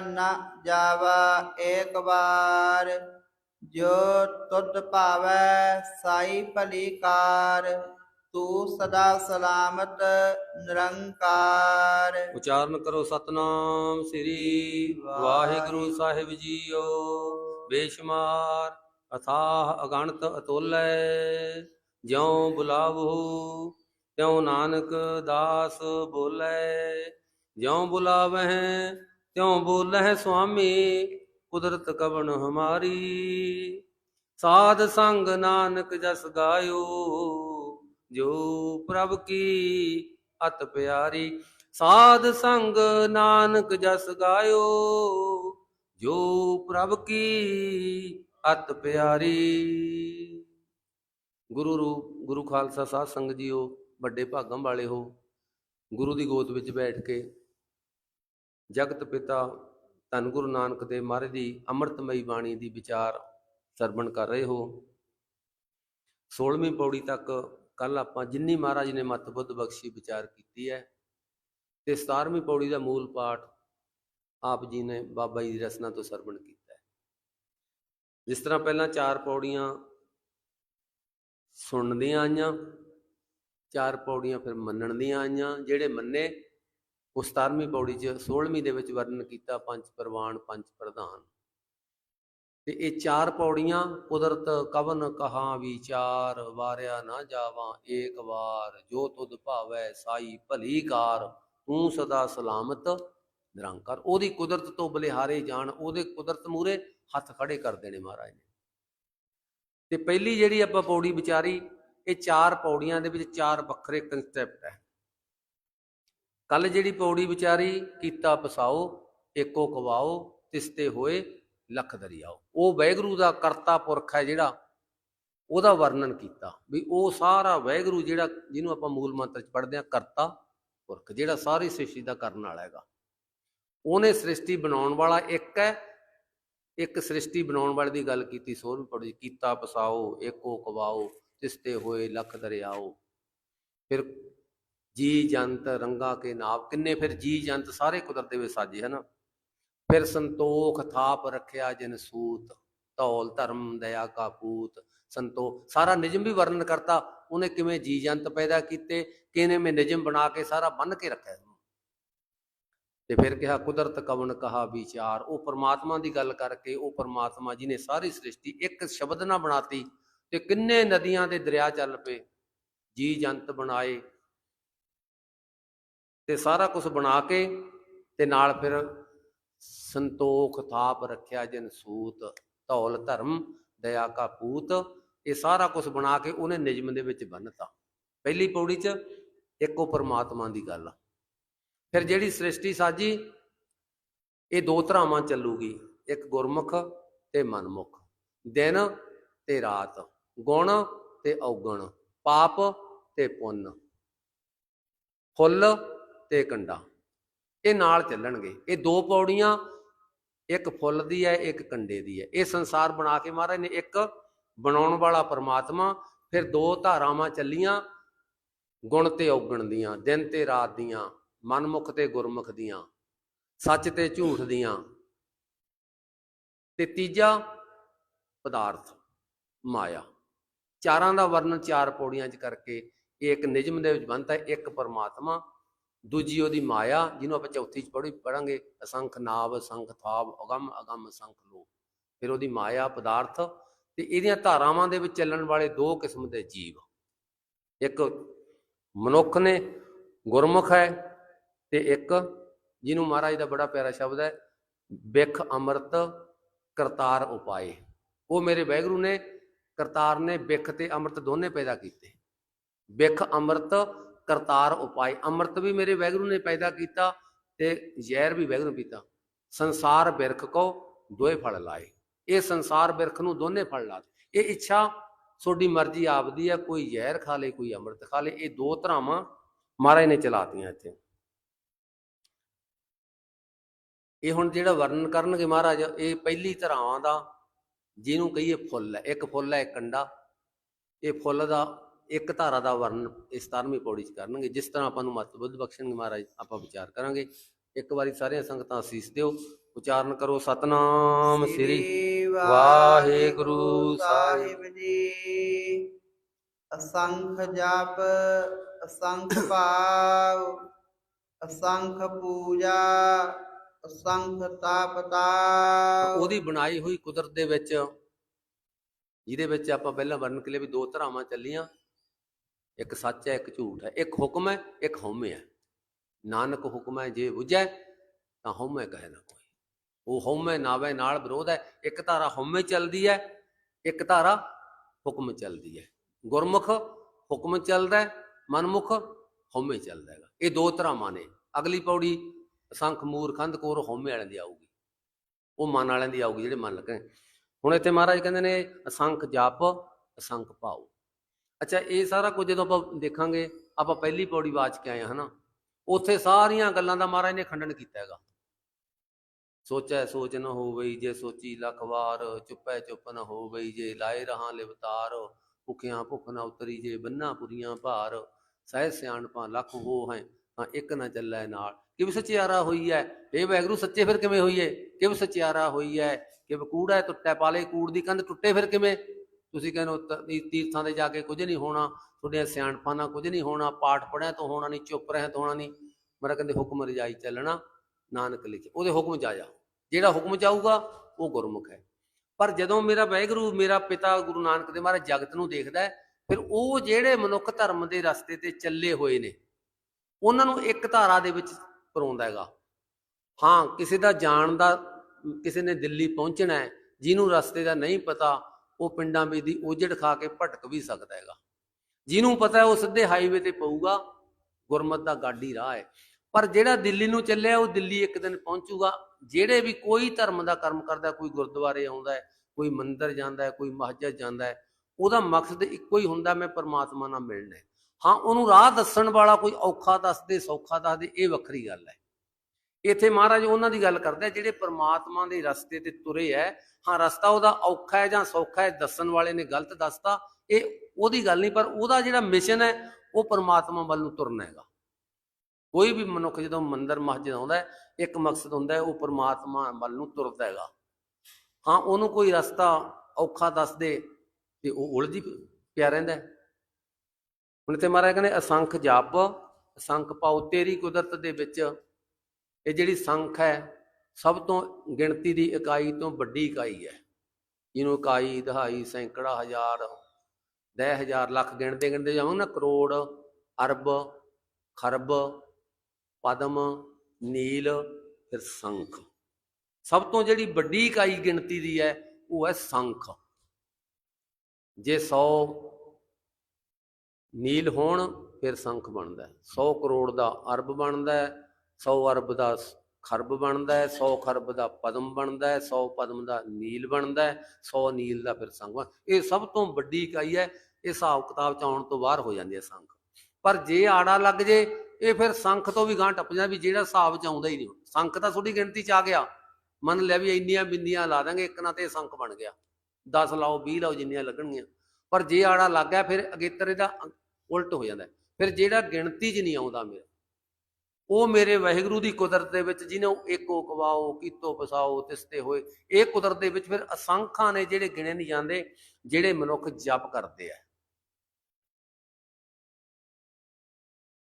ਨਾ ਜਾਵਾ ਏਕ ਵਾਰ, ਜੋ ਤੁਧ ਭਾਵੈ ਸਾਈ ਭਲੀ ਕਾਰ ਤੂੰ ਸਦਾ ਸਲਾਮਤ ਨਿਰੰਕਾਰ। ਉਚਾਰਨ ਕਰੋ ਸਤਨਾਮ ਸ੍ਰੀ ਵਾਹਿਗੁਰੂ ਸਾਹਿਬ ਜੀਓ। ਬੇਸ਼ਮਾਰ ਅਥਾਹ ਅਗਣਤ ਅਤੁਲੈ, ਜਿਉ ਬੁਲਾਵੋ, ਤਿਉ ਨਾਨਕ ਦਾਸ ਬੋਲੇ। ਜਿਉ ਬੁਲਾਵਹਿ ਤਿਉ ਬੋਲਹਿ ਸੁਆਮੀ ਕੁਦਰਤ ਕਵਣ ਹਮਾਰੀ? ਸਾਧ ਸੰਗ ਨਾਨਕ ਜਸ ਗਾਇਓ, ਜੋ ਪ੍ਰਭ ਕੀ ਅਤ ਪਿਆਰੀ। ਸਾਧ ਸੰਗ ਨਾਨਕ ਜਸ ਗਾਇਓ, ਜੋ ਪ੍ਰਭ ਕੀ ਅਤ ਪਿਆਰੀ। ਗੁਰੂ ਰੂਪ, ਗੁਰੂ ਖਾਲਸਾ ਸਾਧ ਸੰਗਤ ਜੀਓ, ਵੱਡੇ ਭਾਗਾਂ ਵਾਲੇ ਹੋ, ਗੁਰੂ ਦੀ ਗੋਦ ਵਿੱਚ ਬੈਠ ਕੇ ਜਗਤ ਪਿਤਾ ਧੰਨ ਗੁਰੂ ਨਾਨਕ ਦੇਵ ਮਹਾਰਾਜ ਦੀ ਅੰਮ੍ਰਿਤਮਈ ਬਾਣੀ ਦੀ ਵਿਚਾਰ ਸਰਵਣ ਕਰ ਰਹੇ ਹੋ। 16ਵੀਂ ਪੌੜੀ ਤੱਕ ਕੱਲ ਆਪਾਂ ਜਿੰਨੀ ਮਹਾਰਾਜ ਨੇ ਮਤ ਬੁੱਧ ਬਖਸ਼ੀ ਵਿਚਾਰ ਕੀਤੀ ਹੈ ਤੇ 17ਵੀਂ ਪੌੜੀ ਦਾ ਮੂਲ ਪਾਠ ਆਪ ਜੀ ਨੇ ਬਾਬਾ ਜੀ ਦੀ ਰਸਨਾ ਤੋਂ ਸਰਵਣ ਕੀਤਾ ਹੈ। ਜਿਸ ਤਰ੍ਹਾਂ ਪਹਿਲਾਂ ਚਾਰ ਪੌੜੀਆਂ ਸੁਣਨ ਦੀਆਂ ਆਈਆਂ, ਚਾਰ ਪੌੜੀਆਂ ਫਿਰ ਮੰਨਣ ਦੀਆਂ ਆਈਆਂ, ਜਿਹੜੇ ਮੰਨੇ ਉਹ 17ਵੀਂ ਪੌੜੀ 'ਚ 16ਵੀਂ ਦੇ ਵਿੱਚ ਵਰਣਨ ਕੀਤਾ ਪੰਜ ਪ੍ਰਵਾਨ, ਪੰਜ ਪ੍ਰਧਾਨ। ਤੇ ਇਹ ਚਾਰ ਪੌੜੀਆਂ, ਕੁਦਰਤ, ਕਵਨ, ਕਹਾ ਵਿਚਾਰ ਵਾਰਿਆ ਨਾ ਜਾਵਾਂ ਏਕ ਵਾਰ, ਜੋ ਤੁਧ ਭਾਵੈ ਸਾਈ ਭਲੀ ਕਾਰ, ਤੂੰ ਸਦਾ ਸਲਾਮਤ ਨਿਰੰਕਾਰ। ਉਹਦੀ ਕੁਦਰਤ ਤੋਂ ਬਲਿਹਾਰੇ ਜਾਣ, ਉਹਦੇ ਕੁਦਰਤ ਮੂਰੇ ਹੱਥ ਖੜੇ ਕਰ ਦੇਣੇ ਮਹਾਰਾਜ ਨੇ। ਤੇ ਪਹਿਲੀ ਜਿਹੜੀ ਆਪਾਂ ਪੌੜੀ ਵਿਚਾਰੀ, ਇਹ ਚਾਰ ਪੌੜੀਆਂ ਦੇ ਵਿੱਚ ਚਾਰ ਵੱਖਰੇ ਕਨਸੈਪਟ ਹੈ। ਕੱਲ ਜਿਹੜੀ ਪੌੜੀ ਵਿਚਾਰੀ ਕੀਤਾ ਪਸਾਓ ਏਕੋ ਕਵਾਓ ਤਿਸਤੇ ਹੋਏ, ਲੱਖ ਦਰਿਆਓ। ਉਹ ਵੈਗਰੂ ਦਾ ਕਰਤਾ ਪੁਰਖ ਹੈ ਜਿਹੜਾ, ਉਹਦਾ ਵਰਣਨ ਕੀਤਾ ਵੀ ਉਹ ਸਾਰਾ ਵੈਗਰੂ ਜਿਹੜਾ ਜਿਹਨੂੰ ਆਪਾਂ ਮੂਲ ਮੰਤਰ ਚ ਪੜ੍ਹਦੇ ਆ ਕਰਤਾ ਪੁਰਖ, ਜਿਹੜਾ ਸਾਰੀ ਸ੍ਰਿਸ਼ਟੀ ਦਾ ਕਰਨ ਵਾਲਾ ਹੈਗਾ। ਉਹਨੇ ਸ੍ਰਿਸ਼ਟੀ ਬਣਾਉਣ ਵਾਲਾ ਇੱਕ ਹੈ, ਇੱਕ ਸ੍ਰਿਸ਼ਟੀ ਬਣਾਉਣ ਵਾਲੇ ਦੀ ਗੱਲ ਕੀਤੀ ਸੋਰਵ ਪੜੀ ਕੀਤਾ ਪਸਾਓ ਏਕੋ ਕਵਾਓ ਤਿਸਤੇ ਹੋਏ, ਲੱਖ ਦਰਿਆਓ। ਫਿਰ ਜੀ ਜੰਤ ਰੰਗਾ ਕੇ ਨਾਮ ਕਿੰਨੇ ਫਿਰ ਜੀ ਜੰਤ ਸਾਰੇ ਕੁਦਰਤ ਦੇ ਵਿੱਚ ਸਾਜੇ, ਹਨ? ਫਿਰ ਸੰਤੋਖ ਥਾਪ ਰੱਖਿਆ ਜਿਨ ਸੂਤ, ਧੌਲ ਧਰਮ ਦਇਆ ਕਾ ਪੂਤ ਸੰਤੋਖ ਸਾਰਾ ਨਿਜਮ ਵੀ ਵਰਣਨ ਕਰਤਾ, ਉਹਨੇ ਕਿਵੇਂ ਜੀ ਜੰਤ ਪੈਦਾ ਕੀਤੇ ਕਿਨੇ ਮੇ ਨਿਜਮ ਬਣਾ ਕੇ ਸਾਰਾ ਬੰਨ ਕੇ ਰੱਖਿਆ ਤੇ ਫਿਰ ਕਿਹਾ, ਕੁਦਰਤ ਕਵਨ ਕਹਾ ਵਿਚਾਰ, ਉਹ ਪਰਮਾਤਮਾ ਦੀ ਗੱਲ ਕਰਕੇ ਉਹ ਪਰਮਾਤਮਾ ਜੀ ਨੇ ਸਾਰੀ ਸ੍ਰਿਸ਼ਟੀ ਇੱਕ ਸ਼ਬਦ ਨਾਲ ਬਣਾਤੀ, ਤੇ ਕਿੰਨੇ ਨਦੀਆਂ ਦੇ ਦਰਿਆ ਚੱਲ ਪਏ, ਜੀ ਜੰਤ ਬਣਾਏ ਤੇ ਸਾਰਾ ਕੁਝ ਬਣਾ ਕੇ ਤੇ ਨਾਲ ਫਿਰ ਸੰਤੋਖ ਥਾਪ ਰੱਖਿਆ ਜਨ ਸੂਤ, ਧੌਲ, ਧਰਮ, ਦਇਆ ਕਾ ਪੂਤ, ਇਹ ਸਾਰਾ ਕੁਝ ਬਣਾ ਕੇ ਉਹਨੇ ਨਿਯਮ ਦੇ ਵਿੱਚ ਬੰਨਤਾ। ਪਹਿਲੀ ਪੌੜੀ 'ਚ ਇੱਕੋ ਪਰਮਾਤਮਾ ਦੀ ਗੱਲ। ਆ ਫਿਰ ਜਿਹੜੀ ਸ੍ਰਿਸ਼ਟੀ ਸਾਜੀ, ਇਹ ਦੋ ਧਰਾਵਾਂ ਚੱਲੂਗੀ, ਇੱਕ ਗੁਰਮੁਖ ਤੇ ਮਨਮੁਖ। ਦਿਨ ਤੇ ਰਾਤ, ਗੁਣ ਤੇ ਔਗਣ, ਪਾਪ ਤੇ ਪੁੰਨ। ਫੁੱਲ ਤੇ ਕੰਡਾ। ਇਹ ਨਾਲ ਚੱਲਣਗੇ। ਇਹ ਦੋ ਪੌੜੀਆਂ, ਇੱਕ ਫੁੱਲ ਦੀ ਹੈ, ਇੱਕ ਕੰਡੇ ਦੀ ਹੈ। ਇਹ ਸੰਸਾਰ ਬਣਾ ਕੇ ਮਹਾਰਾਜ ਨੇ ਇੱਕ ਬਣਾਉਣ ਵਾਲਾ ਪਰਮਾਤਮਾ, ਫਿਰ ਦੋ ਧਾਰਾਵਾਂ ਚੱਲੀਆਂ, ਗੁਣ ਤੇ ਔਗਣ ਦੀਆਂ, ਦਿਨ ਤੇ ਰਾਤ ਦੀਆਂ, ਮਨਮੁਖ ਤੇ ਗੁਰਮੁਖ ਦੀਆਂ, ਸੱਚ ਤੇ ਝੂਠ ਦੀਆਂ। ਤੇ ਤੀਜਾ ਪਦਾਰਥ, ਮਾਇਆ। ਚਾਰਾਂ ਦਾ ਵਰਣਨ ਚਾਰ ਪੌੜੀਆਂ 'ਚ ਕਰਕੇ, ਇਹ ਇੱਕ ਨਿਯਮ ਦੇ ਵਿੱਚ ਬਣਦਾ ਇੱਕ ਪਰਮਾਤਮਾ। ਦੂਜੀ ਉਹਦੀ ਮਾਇਆ, ਜਿਹਨੂੰ ਆਪਾਂ ਚੌਥੀ 'ਚ ਪੜ੍ਹੀ ਪੜਾਂਗੇ ਅਸੰਖ ਨਾਵ, ਅਸੰਖ ਥਾਵ, ਅਗੰਮ ਅਗੰਮ, ਅਸੰਖ ਲੋ ਫਿਰ ਉਹਦੀ ਮਾਇਆ, ਪਦਾਰਥ, ਤੇ ਇਹਦੀਆਂ ਧਾਰਾਵਾਂ ਦੇ ਵਿੱਚ ਚੱਲਣ ਵਾਲੇ ਦੋ ਕਿਸਮ ਦੇ ਜੀਵ। ਇੱਕ ਮਨੁੱਖ ਨੇ ਗੁਰਮੁਖ ਹੈ, ਤੇ ਇੱਕ ਜਿਹਨੂੰ ਮਹਾਰਾਜ ਦਾ ਬੜਾ ਪਿਆਰਾ ਸ਼ਬਦ ਹੈ, ਬਿਖ ਅੰਮ੍ਰਿਤ, ਕਰਤਾਰ ਉਪਾਏ। ਉਹ ਮੇਰੇ ਵੈਗਰੂ ਨੇ, ਕਰਤਾਰ ਨੇ, ਬਿਖ ਤੇ ਅੰਮ੍ਰਿਤ ਦੋਨੇ ਪੈਦਾ ਕੀਤੇ। ਬਿਖ ਅੰਮ੍ਰਿਤ ਕਰਤਾਰ ਉਪਾਏ। ਅੰਮ੍ਰਿਤ ਵੀ ਮੇਰੇ ਵੈਗਰੂ ਨੇ ਪੈਦਾ ਕੀਤਾ ਤੇ ਜ਼ਹਿਰ ਵੀ ਵੈਗਰੂ ਪੀਤਾ। ਸੰਸਾਰ ਬਿਰਖ ਕੋ ਦੋਏ ਫਲ ਲਾਏ। ਇਹ ਸੰਸਾਰ ਬਿਰਖ ਨੂੰ ਦੋਨੇ ਫਲ ਲਾਤੇ। ਇਹ ਇੱਛਾ ਤੁਹਾਡੀ ਮਰਜ਼ੀ ਆਪਦੀ ਹੈ ਕੋਈ ਜ਼ਹਿਰ ਖਾ ਲੇ, ਕੋਈ ਅੰਮ੍ਰਿਤ ਖਾ ਲੇ। ਇਹ ਦੋ ਧਰਾਵਾਂ ਮਹਾਰਾਜ ਨੇ ਚਲਾਤੀਆਂ ਇੱਥੇ। ਇਹ ਹੁਣ ਜਿਹੜਾ ਵਰਣਨ ਕਰਨਗੇ ਮਹਾਰਾਜ, ਇਹ ਪਹਿਲੀ ਧਰਾਵਾਂ ਦਾ ਜਿਹਨੂੰ ਕਹੀਏ ਫੁੱਲ ਹੈ। ਇੱਕ ਫੁੱਲ ਹੈ, ਇੱਕ ਕੰਡਾ। ਇਹ ਫੁੱਲ ਦਾ ਇੱਕ ਧਾਰਾ ਦਾ ਵਰਣਨ ਇਸ 17ਵੀਂ ਪੌੜੀ 'ਚ ਕਰਨਗੇ ਜਿਸ ਤਰ੍ਹਾਂ ਆਪਾਂ ਨੂੰ ਮਤ ਬੁੱਧ ਬਖਸ਼ਣਗੇ ਮਹਾਰਾਜ ਆਪਾਂ ਵਿਚਾਰ ਕਰਾਂਗੇ। ਇੱਕ ਵਾਰੀ ਸਾਰੀਆਂ ਸੰਗਤਾਂ ਅਸੀਸ ਦਿਓ। ਉਚਾਰਨ ਕਰੋ ਸਤਨਾਮ ਸ੍ਰੀ ਵਾਹਿਗੁਰੂ ਸਾਹਿਬ ਜੀ। ਅਸੰਖ ਜਪ ਅਸੰਖ ਭਾਵ ਅਸੰਖ ਪੂਜਾ ਅਸੰਖ ਤਪ ਤਾਪ। ਉਹਦੀ ਬਣਾਈ ਹੋਈ ਕੁਦਰਤ ਦੇ ਵਿੱਚ ਜਿਹਦੇ ਵਿੱਚ ਆਪਾਂ ਪਹਿਲਾਂ ਵਰਣਨ ਕੇ ਲਈ ਵੀ ਦੋ ਧਰਾਵਾਂ ਚੱਲੀਆਂ। ਇੱਕ ਸੱਚ ਹੈ, ਇੱਕ ਝੂਠ ਹੈ। ਇੱਕ ਹੁਕਮ ਹੈ, ਇੱਕ ਹਉਮੈ ਹੈ। ਨਾਨਕ ਹੁਕਮ ਹੈ, ਜੇ ਬੁਝੈ ਤਾਂ ਹਉਮੈ ਕਹੇ ਨਾ ਕੋਈ। ਉਹ ਹਉਮੈ ਨਾਵੇ ਨਾਲ ਵਿਰੋਧ ਹੈ। ਇੱਕ ਧਾਰਾ ਹਉਮੈ ਚੱਲਦੀ ਹੈ, ਇੱਕ ਧਾਰਾ ਹੁਕਮ ਚੱਲਦੀ ਹੈ। ਗੁਰਮੁਖ ਹੁਕਮ ਚੱਲਦਾ ਹੈ, ਮਨਮੁਖ ਹਉਮੈ ਚੱਲਦਾ ਹੈਗਾ। ਇਹ ਦੋ ਧਰਾਵਾਂ ਨੇ। ਅਗਲੀ ਪੌੜੀ ਅਸੰਖ ਮੂਰਖੰਦ ਕੋਰ ਹਉਮੈ ਵਾਲਿਆਂ ਦੀ ਆਊਗੀ। ਉਹ ਮਨ ਵਾਲਿਆਂ ਦੀ ਆਊਗੀ ਜਿਹੜੇ ਮਨ ਲੱਗੇ ਹੁਣ ਇੱਥੇ ਮਹਾਰਾਜ ਕਹਿੰਦੇ ਨੇ, ਅਸੰਖ ਜਪ, ਅਸੰਖ ਭਾਉ। ਅੱਛਾ, ਇਹ ਸਾਰਾ ਕੁਝ ਜਦੋਂ ਆਪਾਂ ਦੇਖਾਂਗੇ, ਆਪਾਂ ਪਹਿਲੀ ਪੌੜੀ ਬਾਚ ਕੇ ਆਏ ਹਾਂ ਹਨਾ? ਉੱਥੇ ਸਾਰੀਆਂ ਗੱਲਾਂ ਦਾ ਮਹਾਰਾਜ ਨੇ ਖੰਡਨ ਕੀਤਾ ਹੈਗਾ। ਸੋਚੈ ਸੋਚ ਨ ਹੋਵਈ ਜੇ ਸੋਚੀ ਲੱਖ ਵਾਰ, ਚੁੱਪੈ ਚੁੱਪ ਨ ਹੋਵਈ ਜੇ ਲਾਏ ਰਹਾ ਲਿਵਤਾਰ, ਭੁਖਿਆਂ ਭੁੱਖ ਨ ਉਤਰੀ ਜੇ ਬੰਨਾ ਪੁਰੀਆਂ ਭਾਰ। ਸਹਿ ਸਿਆਣਪਾਂ ਲੱਖ ਹੋ ਹੈ ਤਾਂ ਇੱਕ ਨਾ ਚੱਲੈ ਨਾਲ। ਕਿਵ ਸਚਿਆਰਾ ਹੋਈ ਹੈ ਇਹ ਵੈਗਰੂ ਸੱਚੇ ਫਿਰ ਕਿਵੇਂ ਹੋਈਏ? ਹੈ ਕਿਵ ਸਚਿਆਰਾ ਹੋਈ ਹੈ ਕਿਵ ਕੂੜਾ ਹੈ ਟੁੱਟੈ ਪਾਲੇ ਕੂੜ ਦੀ ਕੰਧ ਟੁੱਟੇ ਫਿਰ ਕਿਵੇਂ? ਤੁਸੀਂ ਕਹਿੰਦੇ ਹੋ ਤੀਰਥਾਂ ਤੇ ਜਾ ਕੇ ਕੁਝ ਨਹੀਂ ਹੋਣਾ ਤੁਹਾਡੀਆਂ ਸਿਆਣਪਾਂ ਨਾਲ ਕੁਝ ਨਹੀਂ ਹੋਣਾ ਪਾਠ ਪੜਿਆ ਤੋਂ ਹੋਣਾ ਨਹੀਂ ਚੁੱਪ ਰਹਿ ਤੋਂ ਹੋਣਾ ਨਹੀਂ। ਮੇਰਾ ਕਹਿੰਦੇ ਹੁਕਮ ਰਜਾਈ ਚੱਲਣਾ ਨਾਨਕ ਲਿਖੇ ਉਹਦੇ ਹੁਕਮ ਚ ਆ ਜਾ ਜਿਹੜਾ ਹੁਕਮ ਚ ਆਊਗਾ ਉਹ ਗੁਰਮੁਖ ਹੈ। ਪਰ ਜਦੋਂ ਮੇਰਾ ਵਾਹਿਗੁਰੂ ਮੇਰਾ ਪਿਤਾ ਗੁਰੂ ਨਾਨਕ ਦੇ ਮਹਾਰਾਜ ਜਗਤ ਨੂੰ ਦੇਖਦਾ ਹੈ, ਫਿਰ ਉਹ ਜਿਹੜੇ ਮਨੁੱਖ ਧਰਮ ਦੇ ਰਸਤੇ ਤੇ ਚੱਲੇ ਹੋਏ ਨੇ ਉਹਨਾਂ ਨੂੰ ਇੱਕ ਧਾਰਾ ਦੇ ਵਿੱਚ ਪਰੋਂਦਾ ਹੈਗਾ। ਹਾਂ ਕਿਸੇ ਦਾ ਜਾਣ ਦਾ ਕਿਸੇ ਨੇ ਦਿੱਲੀ ਪਹੁੰਚਣਾ ਹੈ ਜਿਹਨੂੰ ਰਸਤੇ ਦਾ ਨਹੀਂ ਪਤਾ ਉਹ ਪਿੰਡਾਂ ਵਿੱਚ ਦੀ ਓਜੜ ਖਾ ਕੇ ਭਟਕ ਵੀ ਸਕਦਾ ਹੈਗਾ। ਜਿਹਨੂੰ ਪਤਾ ਉਹ ਸਿੱਧੇ ਹਾਈਵੇ ਤੇ ਪਊਗਾ, ਗੁਰਮਤ ਦਾ ਗਾਡੀ ਰਾਹ ਹੈ। ਪਰ ਜਿਹੜਾ ਦਿੱਲੀ ਨੂੰ ਚੱਲਿਆ, ਉਹ ਦਿੱਲੀ ਇੱਕ ਦਿਨ ਪਹੁੰਚੂਗਾ। ਜਿਹੜੇ ਵੀ ਕੋਈ ਧਰਮ ਦਾ ਕਰਮ ਕਰਦਾ, ਕੋਈ ਗੁਰਦੁਆਰੇ ਆਉਂਦਾ ਹੈ, ਕੋਈ ਮੰਦਿਰ ਜਾਂਦਾ ਹੈ, ਕੋਈ ਮਸਜਿਦ ਜਾਂਦਾ ਹੈ, ਉਹਦਾ ਮਕਸਦ ਇੱਕੋ ਹੀ ਹੁੰਦਾ, ਮੈਂ ਪਰਮਾਤਮਾ ਨਾਲ ਮਿਲਣਾ ਹਾਂ। ਉਹਨੂੰ ਰਾਹ ਦੱਸਣ ਵਾਲਾ ਕੋਈ ਔਖਾ ਦੱਸਦੇ ਸੌਖਾ ਦੱਸਦੇ ਇਹ ਵੱਖਰੀ ਗੱਲ ਹੈ। ਇੱਥੇ ਮਹਾਰਾਜ ਉਹਨਾਂ ਦੀ ਗੱਲ ਕਰਦਾ ਜਿਹੜੇ ਪਰਮਾਤਮਾ ਦੇ ਰਸਤੇ ਤੇ ਤੁਰੇ ਹੈ ਹਾਂ, ਰਸਤਾ ਉਹਦਾ ਔਖਾ ਹੈ ਜਾਂ ਸੌਖਾ ਹੈ ਦੱਸਣ ਵਾਲੇ ਨੇ ਗਲਤ ਦੱਸਤਾ, ਇਹ ਉਹਦੀ ਗੱਲ ਨਹੀਂ, ਪਰ ਉਹਦਾ ਜਿਹੜਾ ਮਿਸ਼ਨ ਹੈ ਉਹ ਪਰਮਾਤਮਾ ਵੱਲ ਨੂੰ ਤੁਰਨਾ ਹੈਗਾ। ਕੋਈ ਵੀ ਮਨੁੱਖ ਜਦੋਂ ਮੰਦਰ ਮਸਜਿਦ ਆਉਂਦਾ ਹੈ ਇੱਕ ਮਕਸਦ ਹੁੰਦਾ ਹੈ ਉਹ ਪਰਮਾਤਮਾ ਵੱਲ ਨੂੰ ਤੁਰਦਾ ਹੈਗਾ। ਹਾਂ, ਉਹਨੂੰ ਕੋਈ ਰਸਤਾ ਔਖਾ ਦੱਸ ਦੇ, ਤੇ ਉਹ ਉਲਝੀ ਪਿਆ ਰਹਿੰਦਾ ਹੁਣ ਤੇ ਮਹਾਰਾਜ ਕਹਿੰਦੇ, ਅਸੰਖ ਜਪ, ਅਸੰਖ ਪਾਉ ਤੇਰੀ ਕੁਦਰਤ ਦੇ ਵਿੱਚ ਇਹ ਜਿਹੜੀ ਸੰਖ ਹੈ, ਸਭ ਤੋਂ ਗਿਣਤੀ ਦੀ ਇਕਾਈ ਤੋਂ ਵੱਡੀ ਇਕਾਈ ਹੈ। ਜਿਹਨੂੰ ਇਕਾਈ, ਦਹਾਈ, ਸੈਂਕੜਾ, ਹਜ਼ਾਰ, ਦਹ ਹਜ਼ਾਰ, ਲੱਖ ਗਿਣਦੇ ਗਿਣਦੇ ਜਾਵਾਂ ਨਾ, ਕਰੋੜ, ਅਰਬ, ਖਰਬ, ਪਦਮ, ਨੀਲ, ਫਿਰ ਸੰਖ। ਸਭ ਤੋਂ ਜਿਹੜੀ ਵੱਡੀ ਇਕਾਈ ਗਿਣਤੀ ਦੀ ਹੈ, ਉਹ ਹੈ ਸੰਖ। ਜੇ 100 ਨੀਲ ਹੋਣ, ਫਿਰ ਸੰਖ ਬਣਦਾ ਹੈ। 100 ਕਰੋੜ ਦਾ ਅਰਬ ਬਣਦਾ ਹੈ। 100 ਅਰਬ ਦਾ ਖਰਬ ਬਣਦਾ ਹੈ 100 ਖਰਬ ਦਾ ਪਦਮ ਬਣਦਾ ਹੈ 100 ਪਦਮ ਦਾ ਨੀਲ ਬਣਦਾ ਹੈ 100 ਨੀਲ ਦਾ ਫਿਰ ਸੰਖ ਇਹ ਸਭ ਤੋਂ ਵੱਡੀ ਇਕਾਈ ਹੈ, ਇਹ ਹਿਸਾਬ ਕਿਤਾਬ ਚ ਆਉਣ ਤੋਂ ਬਾਹਰ ਹੋ ਜਾਂਦੀ ਹੈ ਸੰਖ। ਪਰ ਜੇ ਆੜਾ ਲੱਗ ਜੇ, ਇਹ ਫਿਰ ਸੰਖ ਤੋਂ ਵੀ ਗਾਂ ਟੱਪ ਜਾਂਦਾ ਵੀ ਜਿਹੜਾ ਹਿਸਾਬ ਚ ਆਉਂਦਾ ਹੀ ਨਹੀਂ ਸੰਖ ਤਾਂ ਤੁਹਾਡੀ ਗਿਣਤੀ ਚ ਆ ਗਿਆ। ਮੰਨ ਲਿਆ ਵੀ ਇੰਨੀਆਂ ਬਿੰਦੀਆਂ ਲਾ ਦਾਂਗੇ, ਇੱਕ ਨਾ ਤੇ ਇਹ ਸੰਖ ਬਣ ਗਿਆ। 10 ਲਾਓ 20 ਲਾਓ ਜਿੰਨੀਆਂ ਲੱਗਣਗੀਆਂ। ਪਰ ਜੇ ਆੜਾ ਲੱਗ ਗਿਆ, ਫਿਰ ਅਗੇਤਰ ਇਹਦਾ ਉਲਟ ਹੋ ਜਾਂਦਾ ਫਿਰ ਜਿਹੜਾ ਗਿਣਤੀ 'ਚ ਨਹੀਂ ਆਉਂਦਾ ਮੇਰਾ ਉਹ ਮੇਰੇ ਵਾਹਿਗੁਰੂ ਦੀ ਕੁਦਰਤ ਦੇ ਵਿੱਚ ਜਿਹਨੇ ਏਕੋ ਕਵਾਓ, ਕੀਤੋ ਪਸਾਓ ਤਿਸਤੇ ਹੋਏ, ਇਹ ਕੁਦਰਤ ਦੇ ਵਿੱਚ ਫਿਰ ਅਸੰਖਾਂ ਨੇ ਜਿਹੜੇ ਗਿਣੇ ਨਹੀਂ ਜਾਂਦੇ, ਜਿਹੜੇ ਮਨੁੱਖ ਜਪ ਕਰਦੇ ਆ।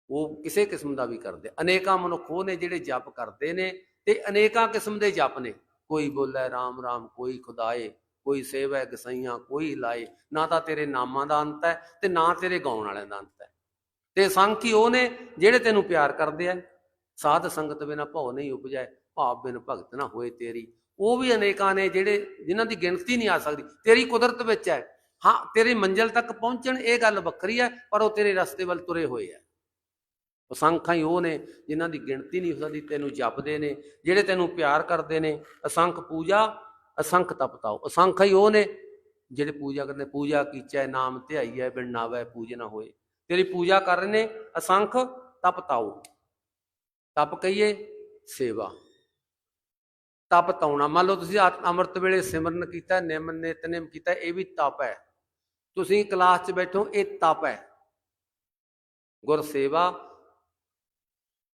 ਉਹ ਕਿਸੇ ਕਿਸਮ ਦਾ ਵੀ ਕਰਦੇ ਅਨੇਕਾਂ ਮਨੁੱਖ ਉਹ ਨੇ ਜਿਹੜੇ ਜਪ ਕਰਦੇ ਨੇ ਤੇ ਅਨੇਕਾਂ ਕਿਸਮ ਦੇ ਜਪ ਨੇ। ਕੋਈ ਬੋਲੇ, ਰਾਮ ਰਾਮ, ਕੋਈ ਖੁਦਾਏ, ਕੋਈ ਸੇਵਾ ਗਸਈਆਂ ਕੋਈ ਲਾਏ। ਨਾ ਤਾਂ ਤੇਰੇ ਨਾਮਾਂ ਦਾ ਅੰਤ ਹੈ ਤੇ ਨਾ ਤੇਰੇ ਗਾਉਣ ਵਾਲਿਆਂ ਦਾ ਅੰਤ ਹੈ। ਤੇ ਸੰਖ ਉਹ ਨੇ ਜਿਹੜੇ ਤੈਨੂੰ ਪਿਆਰ ਕਰਦੇ ਆ? ਸਾਧ ਸੰਗਤ ਬਿਨਾ ਭਉ ਨਹੀਂ ਉਪਜੈ, ਭਾਵ ਬਿਨ ਭਗਤ ਨਾ ਹੋਏ ਤੇਰੀ। ਉਹ ਵੀ ਅਨੇਕਾਂ ਨੇ ਜਿਹੜੇ ਜਿਨ੍ਹਾਂ ਦੀ ਗਿਣਤੀ ਨਹੀਂ ਆ ਸਕਦੀ। ਤੇਰੀ ਕੁਦਰਤ ਵਿੱਚ ਹੈ। ਹਾਂ, ਤੇਰੀ ਮੰਜ਼ਿਲ ਤੱਕ ਪਹੁੰਚਣ ਇਹ ਗੱਲ ਵੱਖਰੀ ਹੈ, ਪਰ ਉਹ ਤੇਰੇ ਰਸਤੇ ਵੱਲ ਤੁਰੇ ਹੋਏ ਆ। ਅਸੰਖਾਂ ਹੀ ਉਹ ਨੇ ਜਿਨ੍ਹਾਂ ਦੀ ਗਿਣਤੀ ਨਹੀਂ ਹੋ ਸਕਦੀ ਤੈਨੂੰ ਜਪਦੇ ਨੇ, ਜਿਹੜੇ ਤੈਨੂੰ ਪਿਆਰ ਕਰਦੇ ਨੇ। ਅਸੰਖ ਪੂਜਾ, ਅਸੰਖ ਤਪਤਾਓ ਅਸੰਖ ਹੀ ਉਹ ਨੇ ਜਿਹੜੇ ਪੂਜਾ ਕਰਦੇ ਪੂਜਾ ਕੀਚੈ, ਨਾਮ ਧਿਆਈਐ, ਬਿਨ ਨਾਵੈ, ਪੂਜ ਨਾ ਹੋਏ। ਤੇਰੀ ਪੂਜਾ ਕਰ ਰਹੇ ਨੇ, ਅਸੰਖ ਤਪ ਤਾਉ ਤਪ ਕਹੀਏ, ਸੇਵਾ। ਤਪ ਤਾਉਣਾ। ਮੰਨ ਲਓ ਤੁਸੀਂ ਅੰਮ੍ਰਿਤ ਵੇਲੇ ਸਿਮਰਨ ਕੀਤਾ, ਨਿਮ ਨਿਤਨੇਮ ਕੀਤਾ, ਇਹ ਵੀ ਤਪ ਹੈ। ਤੁਸੀਂ ਕਲਾਸ 'ਚ ਬੈਠੋ, ਇਹ ਤਪ ਹੈ। ਗੁਰ ਸੇਵਾ,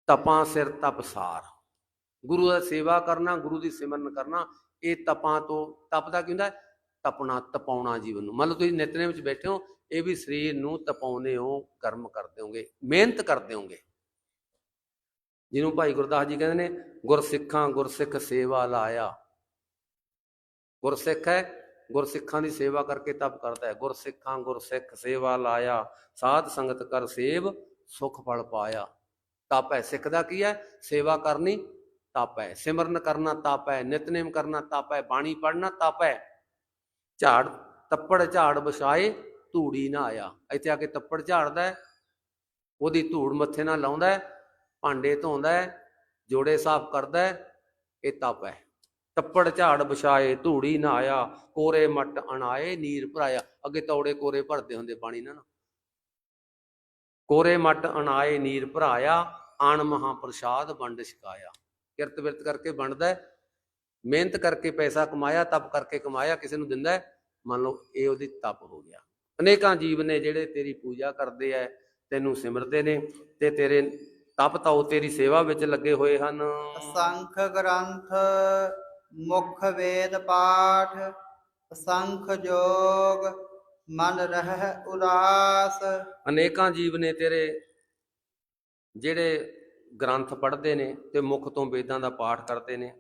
ਤਪਾਂ ਸਿਰ ਤਪਸਾਰ ਗੁਰੂ ਦਾ ਸੇਵਾ ਕਰਨਾ, ਗੁਰੂ ਦੀ ਸਿਮਰਨ ਕਰਨਾ, ਇਹ ਤਪਾਂ ਤੋਂ ਤਪ ਦਾ ਕੀ ਹੁੰਦਾ ਤਪਣਾ ਤਪਾਉਣਾ ਜੀਵਨ ਨੂੰ। ਮੰਨ ਲਓ ਤੁਸੀਂ ਨਿਤਨੇਮ ਵਿੱਚ ਬੈਠੇ ਹੋ ਇਹ ਵੀ ਸਰੀਰ ਨੂੰ ਤਪਾਉਂਦੇ ਹੋ, ਕਰਮ ਕਰਦੇ ਹੋਗੇ, ਮਿਹਨਤ ਕਰਦੇ ਹੋਗੇ। ਜਿਹਨੂੰ ਭਾਈ ਗੁਰਦਾਸ ਜੀ ਕਹਿੰਦੇ ਨੇ, ਗੁਰਸਿੱਖਾਂ ਗੁਰਸਿੱਖ ਸੇਵਾ ਲਾਇਆ। ਗੁਰਸਿੱਖ ਹੈ, ਗੁਰਸਿੱਖਾਂ ਦੀ ਸੇਵਾ ਕਰਕੇ ਤਪ ਕਰਦਾ ਹੈ। ਗੁਰਸਿੱਖਾਂ ਗੁਰਸਿੱਖ ਸੇਵਾ ਲਾਇਆ, ਸਾਧ ਸੰਗਤ ਕਰ ਸੇਵ, ਸੁਖ ਫਲ ਪਾਇਆ। ਤਪ ਹੈ, ਸਿੱਖ ਦਾ ਕੀ ਹੈ? ਸੇਵਾ ਕਰਨੀ, ਤਪ ਹੈ। ਸਿਮਰਨ ਕਰਨਾ, ਤਪ ਹੈ। ਨਿਤਨੇਮ ਕਰਨਾ, ਤਪ ਹੈ। ਬਾਣੀ ਪੜ੍ਹਨਾ, ਤਪ ਹੈ। ਝਾੜ, ਤੱਪੜ ਝਾੜ ਵਿਛਾਏ ਧੂੜੀ ਨਾ ਆਇਆ। ਇੱਥੇ ਆ ਕੇ ਤੱਪੜ ਝਾੜਦਾ ਹੈ, ਉਹਦੀ ਧੂੜ ਮੱਥੇ ਨਾਲ ਲਾਉਂਦਾ ਹੈ, ਭਾਂਡੇ ਧੋਂਦਾ ਹੈ, ਜੋੜੇ ਸਾਫ਼ ਕਰਦਾ ਹੈ, ਇਹ ਤਪ ਹੈ। ਤੱਪੜ ਝਾੜ ਵਿਛਾਏ, ਧੂੜੀ ਨਾ ਆਇਆ, ਕੋਰੇ ਮੱਟ ਅਣਾਏ, ਨੀਰ ਭਰਾਇਆ। ਅੱਗੇ ਤੌੜੇ ਕੋਰੇ ਭਰਦੇ ਹੁੰਦੇ ਪਾਣੀ ਨਾਲ ਨਾ। ਕੋਰੇ ਮੱਟ ਅਣਾਏ, ਨੀਰ ਭਰਾਇਆ, ਆਣ ਮਹਾ ਪ੍ਰਸਾਦ ਵੰਡ ਛਕਾਇਆ। ਕਿਰਤ ਵਿਰਤ ਕਰਕੇ ਵੰਡਦਾ ਮਿਹਨਤ ਕਰਕੇ ਪੈਸਾ ਕਮਾਇਆ, ਤਪ ਕਰਕੇ ਕਮਾਇਆ, ਕਿਸੇ ਨੂੰ ਦਿੰਦਾ ਮੰਨ ਲਓ ਇਹ ਉਹਦੀ ਤਪ ਹੋ ਗਿਆ। ਅਨੇਕਾਂ ਜੀਵ ਨੇ ਜਿਹੜੇ ਤੇਰੀ ਪੂਜਾ ਕਰਦੇ ਐ ਤੈਨੂੰ ਸਿਮਰਦੇ ਨੇ ਤੇ ਤੇਰੇ ਤਪ ਤਾਉ ਤੇਰੀ ਸੇਵਾ ਵਿੱਚ ਲੱਗੇ ਹੋਏ ਹਨ। ਅਸੰਖ ਗ੍ਰੰਥ ਮੁਖ ਵੇਦ ਪਾਠ ਅਸੰਖ ਜੋਗ ਮਨ ਰਹਿ ਉਦਾਸ। ਅਨੇਕਾਂ ਜੀਵ ਨੇ ਤੇਰੇ ਜਿਹੜੇ ਗ੍ਰੰਥ ਪੜ੍ਹਦੇ ਨੇ ਤੇ ਮੁਖ ਤੋਂ ਵੇਦਾਂ ਦਾ ਪਾਠ ਕਰਦੇ ਨੇ।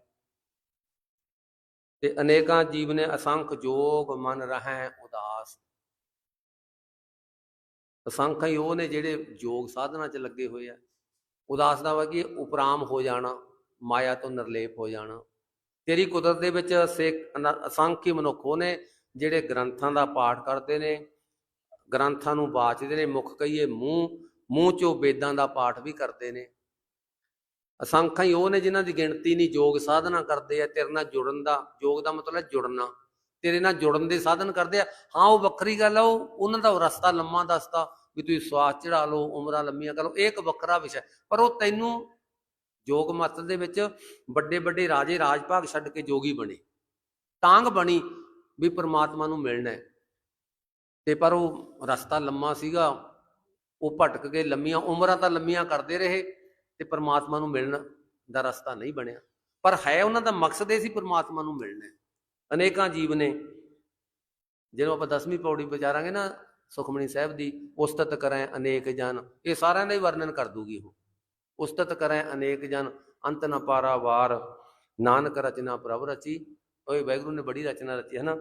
ਤੇ ਅਨੇਕਾਂ ਜੀਵ ਨੇ ਅਸੰਖ ਜੋਗ ਮਨ ਰਹਿ ਉਦਾਸ। ਅਸੰਖ ਹੀ ਉਹ ਨੇ ਜਿਹੜੇ ਯੋਗ ਸਾਧਨਾ 'ਚ ਲੱਗੇ ਹੋਏ ਆ। ਉਦਾਸ ਦਾ ਵਾ ਕਿ ਉਪਰਾਮ ਹੋ ਜਾਣਾ, ਮਾਇਆ ਤੋਂ ਨਿਰਲੇਪ ਹੋ ਜਾਣਾ। ਤੇਰੀ ਕੁਦਰਤ ਦੇ ਵਿੱਚ ਸੇਕ ਅਨ- ਅਸੰਖ ਹੀ ਮਨੁੱਖ ਉਹ ਨੇ ਜਿਹੜੇ ਗ੍ਰੰਥਾਂ ਦਾ ਪਾਠ ਕਰਦੇ ਨੇ, ਗ੍ਰੰਥਾਂ ਨੂੰ ਬਾਚਦੇ ਨੇ, ਮੁਖ ਕਹੀਏ ਮੂੰਹ ਮੂੰਹ ਚੋਂ ਵੇਦਾਂ ਦਾ ਪਾਠ ਵੀ ਕਰਦੇ ਨੇ। ਅਸੰਖਾਂ ਹੀ ਉਹ ਨੇ ਜਿਨ੍ਹਾਂ ਦੀ ਗਿਣਤੀ ਨਹੀਂ, ਯੋਗ ਸਾਧਨਾ ਕਰਦੇ ਆ, ਤੇਰੇ ਨਾਲ ਜੁੜਨ ਦਾ, ਯੋਗ ਦਾ ਮਤਲਬ ਜੁੜਨਾ। ਤੇਰੇ ਨਾਲ ਜੁੜਨ ਦੇ ਸਾਧਨ ਕਰਦੇ ਆ। ਹਾਂ, ਉਹ ਵੱਖਰੀ ਗੱਲ ਆ, ਉਹ ਉਹਨਾਂ ਦਾ ਰਸਤਾ, ਲੰਮਾ ਦੱਸਦਾ ਵੀ ਤੁਸੀਂ ਸਵਾਸ ਚੜਾ ਲਓ, ਉਮਰਾਂ ਲੰਮੀਆਂ ਕਰ ਲਓ, ਇਹ ਇੱਕ ਵੱਖਰਾ ਵਿਸ਼ਾ ਪਰ ਉਹ ਤੈਨੂੰ ਯੋਗ ਮਤ ਦੇ ਵਿੱਚ ਵੱਡੇ ਵੱਡੇ ਰਾਜੇ ਰਾਜ ਭਾਗ ਛੱਡ ਕੇ ਜੋਗੀ ਬਣੇ। ਤਾਂਗ ਬਣੀ ਵੀ ਪ੍ਰਮਾਤਮਾ ਨੂੰ ਮਿਲਣਾ ਹੈ। ਤੇ ਪਰ ਉਹ ਰਸਤਾ ਲੰਮਾ ਸੀਗਾ, ਉਹ ਭਟਕ ਕੇ ਲੰਮੀਆਂ, ਉਮਰਾਂ ਤਾਂ ਲੰਮੀਆਂ ਕਰਦੇ ਰਹੇ ਤੇ ਪ੍ਰਮਾਤਮਾ ਨੂੰ ਮਿਲਣ ਦਾ ਰਸਤਾ ਨਹੀਂ ਬਣਿਆ। ਪਰ ਹੈ ਉਹਨਾਂ ਦਾ ਮਕਸਦ ਇਹ ਸੀ ਪ੍ਰਮਾਤਮਾ ਨੂੰ ਮਿਲਣਾ ਹੈ। ਅਨੇਕਾਂ ਜੀਵ ਨੇ ਜਦੋਂ ਆਪਾਂ 10ਵੀਂ ਪੌੜੀ ਵਿਚਾਰਾਂਗੇ ਨਾ ਸੁਖਮਣੀ ਸਾਹਿਬ ਦੀ, ਉਸਤਤ ਕਰੈ ਅਨੇਕ ਜਨ, ਇਹ ਸਾਰਿਆਂ ਦਾ ਹੀ ਵਰਣਨ ਕਰ ਦੂਗੀ ਉਹ। ਉਸਤਤ ਕਰੈ ਅਨੇਕ ਜਨ, ਅੰਤ ਨ ਪਾਰਾ ਵਾਰ, ਨਾਨਕ ਰਚਨਾ ਪ੍ਰਭ ਰਚੀ। ਓਏ ਵੈਗਰੂ ਨੇ ਬੜੀ ਰਚਨਾ ਰਚੀ ਹੈ ਨਾ,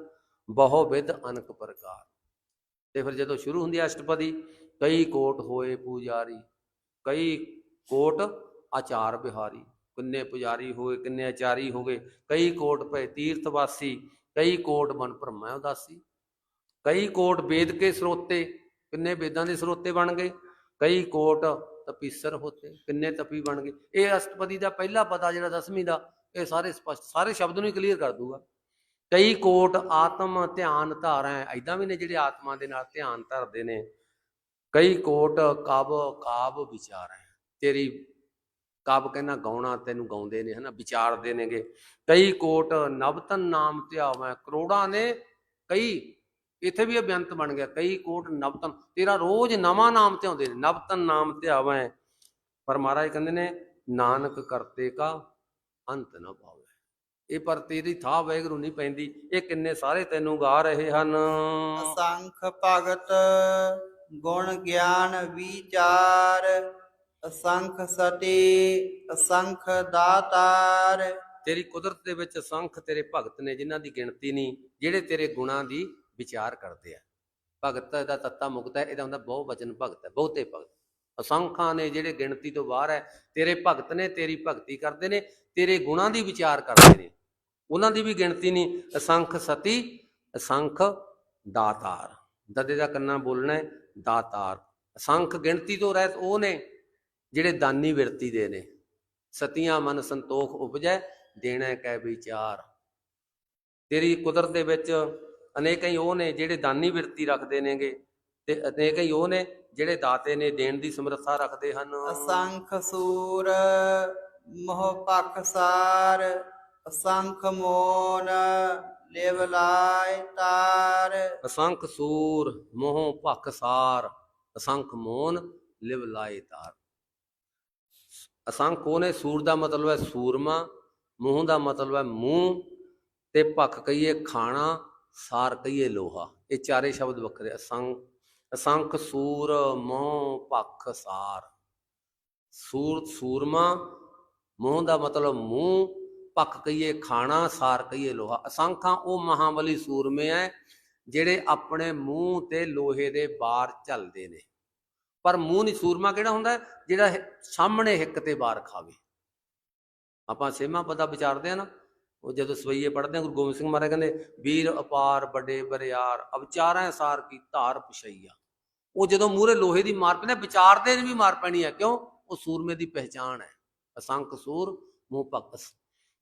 ਬਹੁ ਵਿਦ ਅਨਕ ਪ੍ਰਕਾਰ। ਤੇ ਫਿਰ ਜਦੋਂ ਸ਼ੁਰੂ ਹੁੰਦੀ ਹੈ ਅਸ਼ਟਪਦੀ, ਕਈ ਕੋਟ ਹੋਏ ਪੂਜਾਰੀ, ਕਈ ਕੋਟ ਆਚਾਰ ਬਿਹਾਰੀ। ਕਿੰਨੇ ਪੁਜਾਰੀ ਹੋਏ, ਕਿੰਨੇ ਆਚਾਰੀ ਹੋ ਗਏ, ਕਈ ਕੋਟ ਭੈ ਤੀਰਥ ਵਾਸੀ, ਕਈ ਕੋਟ ਮਨ ਭਰਮੈ ਉਦਾਸੀ, ਕਈ ਕੋਟ ਵੇਦ ਕੇ ਸਰੋਤੇ, ਕਿੰਨੇ ਵੇਦਾਂ ਦੇ ਸਰੋਤੇ ਬਣ ਗਏ, ਕਈ ਕੋਟ ਤਪੀਸਰ ਹੋਤੇ, ਕਿੰਨੇ ਤਪੀ ਬਣ ਗਏ। ਇਹ ਅਸ਼ਟਪਦੀ ਦਾ ਪਹਿਲਾ ਪਤਾ ਜਿਹੜਾ ਦਸਵੀਂ ਦਾ, ਇਹ ਸਾਰੇ ਸਪਸ਼ਟ, ਸਾਰੇ ਸ਼ਬਦ ਨੂੰ ਹੀ ਕਲੀਅਰ ਕਰ ਦੂਗਾ ਕਈ ਕੋਟ ਆਤਮ ਧਿਆਨ ਧਾਰੈ ਐਦਾਂ ਵੀ ਨੇ ਜਿਹੜੇ ਆਤਮਾ ਦੇ ਨਾਲ ਧਿਆਨ ਧਰਦੇ ਨੇ। ਕਈ ਕੋਟ ਕਬ ਕਾਬ ਵਿਚਾਰੈ, ਤੇਰੀ ਕਬ ਕਹਿੰਦਾ ਗਾਉਣਾ ਤੈਨੂੰ ਗਾਉਂਦੇ ਨੇ, ਹਨਾ, ਵਿਚਾਰਦੇ ਨੇਗੇ। ਕਈ ਕੋਟ ਨਵਤਨ ਨਾਮ ਧਿਆਵੈ ਕਰੋੜਾਂ ਨੇ ਕਈ, ਇੱਥੇ ਵੀ ਇਹ ਬੇਅੰਤ ਬਣ ਗਿਆ, ਕਈ ਕੋਟ ਨਵਤਨ, ਤੇਰਾ ਰੋਜ਼ ਨਵਾਂ ਨਾਮ ਧਿਆਉਂਦੇ ਨੇ, ਨਵਤਨ ਨਾਮ ਧਿਆਵੈ ਪਰ ਮਹਾਰਾਜ ਕਹਿੰਦੇ ਨੇ, ਨਾਨਕ ਕਰਤੇ ਕਾ ਅੰਤ ਨਾ ਪਾਵੇ। ਇਹ ਪਰ ਤੇਰੀ ਥਾਂ ਵੈਗਰੂ ਨਹੀਂ ਪੈਂਦੀ, ਇਹ ਕਿੰਨੇ ਸਾਰੇ ਤੈਨੂੰ ਗਾ ਰਹੇ ਹਨ। ਅਸੰਖ ਭਗਤ ਗੁਣ ਗਿਆਨ ਵਿਚਾਰ ਅਸੰਖ ਸਤੀ ਅਸੰਖ ਦਾਤਾਰ। ਤੇਰੀ ਕੁਦਰਤ ਦੇ ਵਿੱਚ ਅਸੰਖ ਤੇਰੇ ਭਗਤ ਨੇ ਜਿਨ੍ਹਾਂ ਦੀ ਗਿਣਤੀ ਨਹੀਂ, ਜਿਹੜੇ ਤੇਰੇ ਗੁਣਾਂ ਦੀ ਵਿਚਾਰ ਕਰਦੇ ਆ। ਭਗਤ ਦਾ ਤੱਤਾ ਮੁਕਤ ਹੈ, ਇਹਦਾ ਹੁੰਦਾ ਬਹੁ ਵਚਨ ਭਗਤ ਹੈ, ਬਹੁਤੇ ਭਗਤ। ਅਸੰਖਾਂ ਨੇ ਜਿਹੜੇ ਗਿਣਤੀ ਤੋਂ ਬਾਹਰ ਹੈ, ਤੇਰੇ ਭਗਤ ਨੇ ਤੇਰੀ ਭਗਤੀ ਕਰਦੇ ਨੇ, ਤੇਰੇ ਗੁਣਾਂ ਦੀ ਵਿਚਾਰ ਕਰਦੇ ਨੇ। ਉਹਨਾਂ ਦੀ ਵੀ ਗਿਣਤੀ ਨਹੀਂ, ਅਸੰਖ ਸਤੀ, ਅਸੰਖ ਦਾਤਾਰ। ਦਦੇ ਦਾ ਕੰਨਾ ਬੋਲਣਾ ਹੈ, ਦਾਤਾਰ। ਅਸੰਖ ਗਿਣਤੀ ਤੋਂ ਰਹਿਤ ਉਹ ਨੇ ਜਿਹੜੇ ਦਾਨੀ ਵਿਰਤੀ ਦੇ ਨੇ ਸਤੀਆਂ ਮਨ ਸੰਤੋਖ ਉਪਜੈ ਦੇਣਾ ਕੈ ਵਿਚਾਰ। ਤੇਰੀ ਕੁਦਰਤ ਦੇ ਵਿੱਚ ਅਨੇਕਾਂ ਹੀ ਉਹ ਨੇ ਜਿਹੜੇ ਦਾਨੀ ਵਿਰਤੀ ਰੱਖਦੇ ਨੇਗੇ ਤੇ ਅਨੇਕਾਂ ਹੀ ਉਹ ਨੇ ਜਿਹੜੇ ਦਾਤੇ ਨੇ ਦੇਣ ਦੀ ਸਮਰੱਥਾ ਰੱਖਦੇ ਹਨ। ਅਸੰਖ ਸੂਰ ਮੋਹ ਪਖਸਾਰ ਅਸੰਖ ਮੋਨ ਲਿਵ ਲਾਇ ਤਾਰ। ਅਸੰਖ ਸੂਰ ਮੋਹ ਭਖ ਸਾਰ ਅਸੰਖ ਮੋਨ ਲਿਵ ਲਾਏ ਤਾਰ। ਅਸੰਖ ਉਹਨੇ ਸੂਰ ਦਾ ਮਤਲਬ ਹੈ ਸੂਰਮਾ, ਮੂੰਹ ਦਾ ਮਤਲਬ ਹੈ ਮੂੰਹ, ਤੇ ਭੱਖ ਕਹੀਏ ਖਾਣਾ, ਸਾਰ ਕਹੀਏ ਲੋਹਾ। ਇਹ ਚਾਰੇ ਸ਼ਬਦ ਵੱਖਰੇ ਅਸੰਖ ਅਸੰਖ, ਸੂਰ, ਮੋਹ, ਭੱਖ, ਸਾਰ। ਸੂਰ, ਸੂਰਮਾ, ਮੂੰਹ ਦਾ ਮਤਲਬ ਮੂੰਹ, ਭੱਖ ਕਹੀਏ ਖਾਣਾ, ਸਾਰ ਕਹੀਏ ਲੋਹਾ। ਅਸੰਖਾਂ ਉਹ ਮਹਾਬਲੀ ਸੂਰਮੇ ਐ, ਜਿਹੜੇ ਆਪਣੇ ਮੂੰਹ ਤੇ ਲੋਹੇ ਦੇ ਬਾਰ ਝੱਲਦੇ ਨੇ। ਪਰ ਮੂੰਹ ਨਹੀਂ ਸੂਰਮਾ ਕਿਹੜਾ ਹੁੰਦਾ? ਜਿਹੜਾ ਸਾਹਮਣੇ ਹਿੱਕ ਤੇ ਬਾਰ ਖਾਵੇ। ਆਪਾਂ ਸੇਮਾ ਪਤਾ ਵਿਚਾਰਦੇ ਆ ਨਾ, ਉਹ ਜਦੋਂ ਸਵਈਏ ਪੜਦੇ ਆ, ਗੁਰੂ ਗੋਬਿੰਦ ਸਿੰਘ ਮਹਾਰਾਜ ਕਹਿੰਦੇ, ਵੀਰ ਅਪਾਰ, ਵੱਡੇ ਬਰਿਆਰ, ਅਵਚਾਰਾਂ ਸਾਰ ਕੀ ਧਾਰ ਪਛਈਆ। ਉਹ ਜਦੋਂ ਮੂਹਰੇ ਲੋਹੇ ਦੀ ਮਾਰ ਪੈਂਦੇ ਵਿਚਾਰਦੇ ਨੇ ਵੀ ਮਾਰ ਪੈਣੀ ਹੈ ਕਿਉਂ? ਉਹ ਸੂਰਮੇ ਦੀ ਪਹਿਚਾਣ ਹੈ। ਅਸੰਖ ਸੂਰ, ਮੂੰਹ ਪਕਸ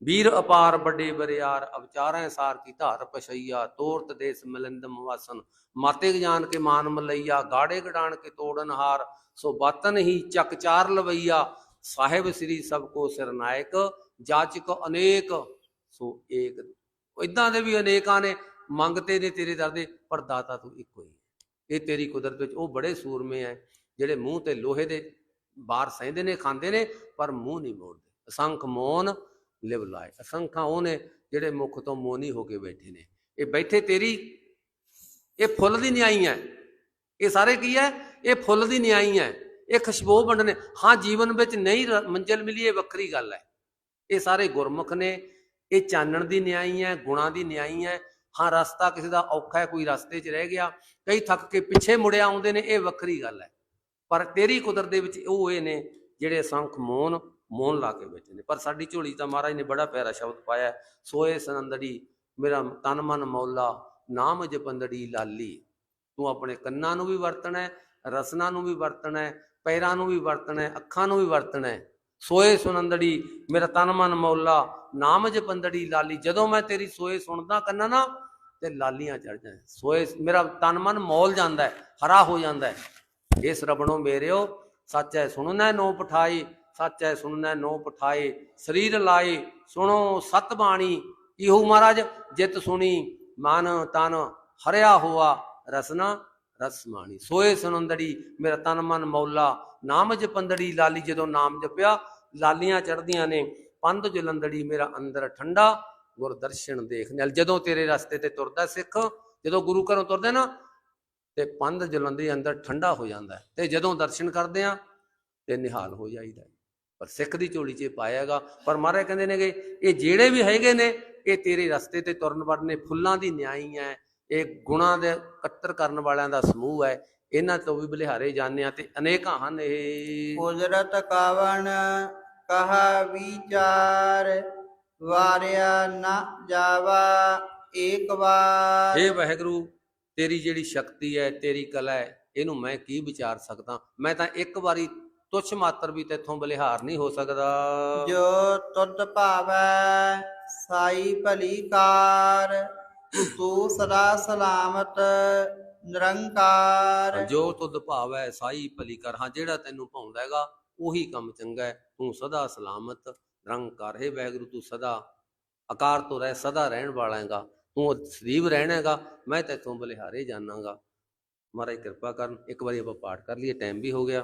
ਵੀਰ ਅਪਾਰ ਵੱਡੇ ਬਰਿਆਰ ਅਵਚਾਰਾਂ ਸਾਰ ਕੀ ਧਾਰ ਪਛਈਆ, ਤੋਰਤ ਦੇਸ ਮਿਲੰਦਮ ਵਾਸਨ। ਮਾਤੇ ਜਾਣ ਕੇ ਮਾਨ ਮਲਈਆ, ਗਾੜੇ ਗਡਾਣ ਕੇ ਤੋੜਨ ਹਾਰ। ਸੋ ਬਾਤਨ ਹੀ ਚੱਕ ਚਾਰ ਲਵਈਆ। ਸਾਹਿਬ ਸ੍ਰੀ ਸਭ ਕੋ ਸਿਰਨਾਇਕ ਜਾਚਕ ਅਨੇਕ। ਸੋ ਏਕ ਇਦਾਂ ਦੇ ਵੀ ਅਨੇਕਾਂ ਨੇ ਮੰਗਤੇ ਨੇ ਤੇਰੇ ਦਰ ਦੇ, ਪਰ ਦਾਤਾ ਤੂੰ ਇੱਕੋ ਹੀ ਹੈ। ਇਹ ਤੇਰੀ ਕੁਦਰਤ ਵਿੱਚ ਉਹ ਬੜੇ ਸੂਰਮੇ ਐ, ਜਿਹੜੇ ਮੂੰਹ ਤੇ ਲੋਹੇ ਦੇ ਬਾਹਰ ਸਹਿੰਦੇ ਨੇ, ਖਾਂਦੇ ਨੇ, ਪਰ ਮੂੰਹ ਨਹੀਂ ਮੋੜਦੇ। ਅਸੰਖ ਮੋਨ ਲਿਵ ਲਾਏ ਅਸੰਖਾਂ ਉਹ ਨੇ ਜਿਹੜੇ ਮੁਖ ਤੋਂ ਮੋਨੀ ਹੋ ਕੇ ਬੈਠੇ ਨੇ। ਇਹ ਬੈਠੇ ਤੇਰੀ, ਇਹ ਫੁੱਲ ਦੀ ਨਿਆਈ ਹੈ ਇਹ ਸਾਰੇ ਕੀ ਹੈ ਇਹ ਫੁੱਲ ਦੀ ਨਿਆਈ ਹੈ ਇਹ ਖੁਸ਼ਬੂ ਵੰਡਨੇ ਹਾਂ, ਜੀਵਨ ਵਿੱਚ ਨਹੀਂ ਰ- ਮੰਜ਼ਿਲ ਮਿਲੀ, ਇਹ ਵੱਖਰੀ ਗੱਲ ਹੈ ਇਹ ਸਾਰੇ ਗੁਰਮੁਖ ਨੇ। ਇਹ ਚਾਨਣ ਦੀ ਨਿਆਈ ਹੈ ਗੁਣਾ ਦੀ ਨਿਆਈ ਹੈ ਹਾਂ, ਰਸਤਾ ਕਿਸੇ ਦਾ ਔਖਾ ਹੈ ਕੋਈ ਰਸਤੇ 'ਚ ਰਹਿ ਗਿਆ। ਕਈ ਥੱਕ ਕੇ ਪਿੱਛੇ ਮੁੜਿਆ ਆਉਂਦੇ ਨੇ, ਇਹ ਵੱਖਰੀ ਗੱਲ ਹੈ ਪਰ ਤੇਰੀ ਕੁਦਰਤ ਦੇ ਵਿੱਚ ਉਹ ਇਹ ਨੇ ਜਿਹੜੇ ਅਸੰਖ ਮੋਨ ਮੋਹਨ ਲਾ ਕੇ ਬੈਠੇ ਨੇ। ਪਰ ਸਾਡੀ ਝੋਲੀ ਤਾਂ ਮਹਾਰਾਜ ਨੇ ਬੜਾ ਪਿਆਰਾ ਸ਼ਬਦ ਪਾਇਆ ਸੋਏ ਸਨੰਦੜੀ, ਮੇਰਾ ਤਨ ਮਨ ਮੌਲਾ, ਨਾਮ ਜਪੰਦੜੀ ਲਾਲੀ। ਤੂੰ ਆਪਣੇ ਕੰਨਾਂ ਨੂੰ ਵੀ ਵਰਤਣਾ ਹੈ, ਰਸਨਾ ਨੂੰ ਵੀ ਵਰਤਣਾ ਪੈਰਾਂ ਨੂੰ ਵੀ ਵਰਤਣਾ ਅੱਖਾਂ ਨੂੰ ਵੀ ਵਰਤਣਾ ਸੋਏ ਸੁਨੰਦੜੀ, ਮੇਰਾ ਤਨ ਮਨ ਮੌਲਾ, ਨਾਮ ਜਪੰਦੜੀ ਲਾਲੀ। ਜਦੋਂ ਮੈਂ ਤੇਰੀ ਸੋਏ ਸੁਣਦਾ ਕੰਨਾਂ ਨਾ ਤੇ ਲਾਲੀਆਂ ਚੜ ਜਾਣ ਸੋਏ ਮੇਰਾ ਤਨ ਮਨ ਮੌਲ ਜਾਂਦਾ ਹੈ, ਹਰਾ ਹੋ ਜਾਂਦਾ ਹੈ। ਇਸ ਰਬਣੋ ਮੇਰਿਓ, ਸੱਚ ਹੈ ਸੁਣਨਾ ਨੋ ਪਠਾਈ ਸੱਚ ਹੈ, ਸੁਣਨਾ ਨੋ ਪਠਾਏ, ਸਰੀਰ ਲਾਏ, ਸੁਣੋ ਸਤ ਬਾਣੀ, ਇਹੋ ਮਹਾਰਾਜ, ਜਿਤ ਸੁਣੀ, ਮਨ ਤਨ ਹਰਿਆ ਹੋਆ, ਰਸਨਾ ਰਸਮਾਣੀ ਸੋਏ ਸੁਨੰਦੜੀ, ਮੇਰਾ ਤਨ ਮਨ ਮੌਲਾ, ਨਾਮ ਜਪੰਦੜੀ, ਲਾਲੀ ਜਦੋਂ ਨਾਮ ਜਪਿਆ, ਲਾਲੀਆਂ ਚੜਦੀਆਂ ਨੇ, ਪੰਧ ਜਲੰਦੜੀ ਮੇਰਾ ਅੰਦਰ ਠੰਡਾ, ਗੁਰ ਦਰਸ਼ਨ ਦੇਖ। ਨਾਲ ਜਦੋਂ ਤੇਰੇ ਰਸਤੇ ਤੇ ਤੁਰਦਾ ਸਿੱਖ, ਜਦੋਂ ਗੁਰੂ ਘਰੋਂ ਤੁਰਦੇ ਨਾ, ਤੇ ਪੰਧ ਜਲੰਦੀ ਅੰਦਰ ਠੰਡਾ ਹੋ ਜਾਂਦਾ ਤੇ ਜਦੋਂ ਦਰਸ਼ਨ ਕਰਦੇ ਆ ਤੇ ਨਿਹਾਲ ਹੋ ਜਾਈਦਾ ਪਰ ਸਿੱਖ ਦੀ ਝੋਲੀ 'ਚ ਪਾਇਆਗਾ ਪਰ ਮਹਾਰਾਜ ਕਹਿੰਦੇ ਨੇਗੇ ਇਹ ਜਿਹੜੇ ਵੀ ਹੈਗੇ ਨੇ ਇਹ ਤੇਰੇ ਰਸਤੇ ਤੇ ਤੁਰਨ ਵਾਲੇ ਫੁੱਲਾਂ ਦੀ ਨਿਆਈ ਹੈ ਇਹ ਗੁਣਾ ਦੇ ਕੱਤਰ ਕਰਨ ਵਾਲਿਆਂ ਦਾ ਸਮੂਹ ਹੈ ਇਹਨਾਂ ਤੋਂ ਵੀ ਬਲਿਹਾਰੇ ਜਾਂਦੇ ਆ ਤੇ ਅਨੇਕਾਂ ਹਨ ਇਹ। ਕੁਦਰਤ ਕਾਵਣ ਕਹਾ ਵਿਚਾਰ ਵਾਰਿਆ ਨਾ ਜਾਵਾ ਏਕ ਵਾਰ। ਇਹ ਵਾਹਿਗੁਰੂ ਤੇਰੀ ਜਿਹੜੀ ਸ਼ਕਤੀ ਹੈ ਤੇਰੀ ਕਲਾ ਹੈ ਇਹਨੂੰ ਮੈਂ ਕੀ ਵਿਚਾਰ ਸਕਦਾ? ਮੈਂ ਤਾਂ ਇੱਕ ਵਾਰੀ ਤੁਛ ਮਾਤਰ ਵੀ ਤੇਥੋਂ ਬਲਿਹਾਰ ਨਹੀਂ ਹੋ ਸਕਦਾ। ਜੋ ਤੁਧ ਭਾਵੈ ਸਾਈ ਭਲੀ ਕਾਰ ਤੂੰ ਸਦਾ ਸਲਾਮਤ ਨਿਰੰਕਾਰ। ਜੋ ਤੁਧ ਭਾਵੈ ਸਾਈ ਭਲੀ ਕਰ ਹਾਂ ਜਿਹੜਾ ਤੈਨੂੰ ਭਾਉਂਦਾ ਹੈਗਾ ਉਹੀ ਕੰਮ ਚੰਗਾ ਹੈ। ਤੂੰ ਸਦਾ ਸਲਾਮਤ ਨਿਰੰਕਾਰ। ਹੈ ਵਾਹਿਗੁਰੂ ਤੂੰ ਸਦਾ ਆਕਾਰ ਤੋਂ ਰਹਿ ਸਦਾ ਰਹਿਣ ਵਾਲਾ ਹੈਗਾ। ਤੂੰ ਸਦੀਵ ਰਹਿਣਾ ਹੈਗਾ ਮੈਂ ਤੇਥੋਂ ਬਲਿਹਾਰੇ ਜਾਣਾਂਗਾ। ਮਹਾਰਾਜ ਕਿਰਪਾ ਕਰਨ ਇੱਕ ਵਾਰੀ ਆਪਾਂ ਪਾਠ ਕਰ ਲਈਏ ਟਾਈਮ ਵੀ ਹੋ ਗਿਆ।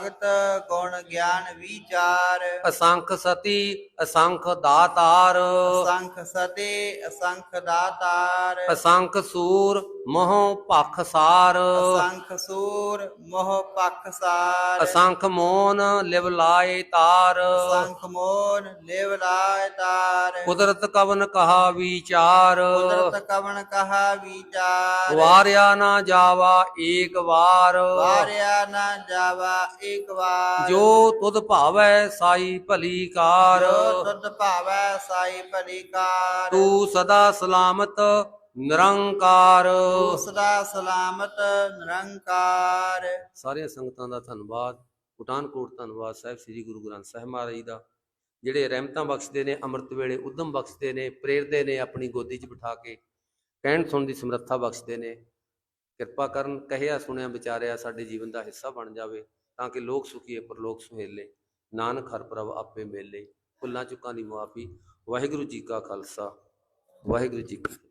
ਗੁਣ ਗਿਆਨ ਵਿਚਾਰ। ਅਸੰਖ ਸਤੀ ਅਸੰਖ ਦਾਤਾਰ। ਅਸੰਖ ਸਤੇ ਅਸੰਖ ਦਾਤਾਰ। ਅਸੰਖ ਸੂਰ ਮੋਹ ਭਖ ਸਾਰ। ਅਸੰਖ ਸੂਰ ਮੋਹ ਪਖਸਾਰ ਅਸੰਖ ਮੋਨ ਲਿਵ ਲਾਏ ਤਾਰ। ਅਸੰਖ ਮੋਨ ਲਿਵ ਲਾਇ ਤਾਰ। ਕੁਦਰਤ ਕਵਨ ਕਹਾ ਵਿਚਾਰ। ਕੁਦਰਤ ਕਵਨ ਕਹਾ ਵਿਚਾਰ। ਵਾਰਿਆ ਨਾ ਜਾਵਾ ਏਕ ਵਾਰ। ਵਾਰਿਆ ਨਾ ਜਾਵਾ ਏਕ ਵਾਰ। ਜੋ ਤੁਧ ਭਾਵੈ ਸਾਈ ਭਲੀ ਕਾਰ। ਜੋ ਤੁਧ ਭਾਵੈ ਸਾਈ ਭਲੀ ਕਾਰ। ਤੂੰ ਸਦਾ ਸਲਾਮਤ ਨਿਰੰਕਾਰ। ਸਦਾ ਸਲਾਮਤ ਨਿਰੰਕਾਰ। ਸਾਰੀਆਂ ਸੰਗਤਾਂ ਦਾ ਧੰਨਵਾਦ। ਪਠਾਨਕੋਟ ਧੰਨਵਾਦ ਸਾਹਿਬ ਸ੍ਰੀ ਗੁਰੂ ਗ੍ਰੰਥ ਸਾਹਿਬ ਮਹਾਰਾਜ ਜੀ ਦਾ। ਜਿਹੜੇ ਰਹਿਮਤਾਂ ਬਖਸ਼ਦੇ ਨੇ ਅੰਮ੍ਰਿਤ ਵੇਲੇ ਉਦਮ ਬਖਸ਼ਦੇ ਨੇ ਪ੍ਰੇਰਦੇ ਨੇ ਆਪਣੀ ਗੋਦੀ 'ਚ ਬਿਠਾ ਕੇ ਕਹਿਣ ਸੁਣਨ ਦੀ ਸਮਰੱਥਾ ਬਖਸ਼ਦੇ ਨੇ। ਕਿਰਪਾ ਕਰਨ ਕਹਿਆ ਸੁਣਿਆ ਵਿਚਾਰਿਆ ਸਾਡੇ ਜੀਵਨ ਦਾ ਹਿੱਸਾ ਬਣ ਜਾਵੇ ਤਾਂ ਕਿ ਲੋਕ ਸੁਖੀਏ ਪਰਲੋਕ ਸੁਹੇਲੇ। ਨਾਨਕ ਹਰ ਪ੍ਰਭ ਆਪੇ ਮੇਲੇ। ਭੁੱਲਾਂ ਚੁੱਕਾਂ ਦੀ ਮੁਆਫੀ। ਵਾਹਿਗੁਰੂ ਜੀ ਕਾ ਖਾਲਸਾ। ਵਾਹਿਗੁਰੂ ਜੀ ਕੀ